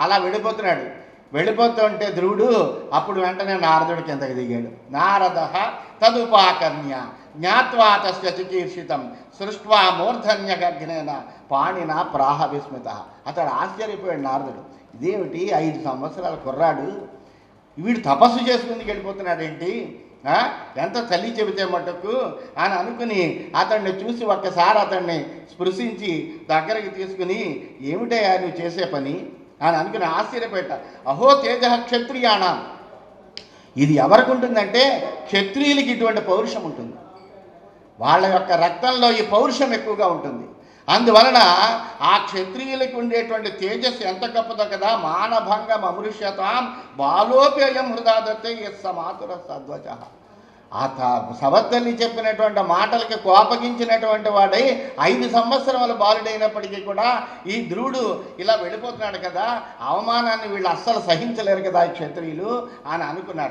అలా వెళ్ళిపోతున్నాడు వెళ్ళిపోతుంటే ధ్రువుడు అప్పుడు వెంటనే నారదుడి కిందకి దిగాడు. నారద తదుపాకర్ణ్య జ్ఞాత్వా తస్య చికీర్షితం సృష్వా మూర్ధన్యగగ్నేన పాణిన ప్రాహ విస్మిత. అతడు ఆశ్చర్యపోయాడు నారదుడు. ఇదేమిటి? ఐదు సంవత్సరాల కుర్రాడు. వీడు తపస్సు చేసుకుని వెళ్ళిపోతున్నాడేంటి? ఎంత తల్లి చెబితే మటుకు అని అనుకుని అతన్ని చూసి ఒక్కసారి అతన్ని స్పృశించి దగ్గరికి తీసుకుని ఏమిటయ్యా నువ్వు చేసే పని? అని అనుకుని ఆశ్చర్యపెట్ట అహో తేజ క్షత్రియాణం. ఇది ఎవరికి ఉంటుందంటే క్షత్రియులకి ఇటువంటి పౌరుషం ఉంటుంది. వాళ్ళ యొక్క రక్తంలో ఈ పౌరుషం ఎక్కువగా ఉంటుంది. అందువలన ఆ క్షత్రియులకి ఉండేటువంటి తేజస్సు ఎంత గొప్పదో కదా మానభంగం అమృష్యతాం బాలోపేయం హృదాదత్తే ఎస్స మాతుర సద్వచ ఆ త- సవత్తల్లి చెప్పినటువంటి మాటలకి కోపగించినటువంటి వాడై ఐదు సంవత్సరముల బాలుడైనప్పటికీ కూడా ఈ ధ్రువుడు ఇలా వెళ్ళిపోతున్నాడు కదా అవమానాన్ని వీళ్ళు అస్సలు సహించలేరు కదా ఈ క్షత్రియులు అని అనుకున్నాడు.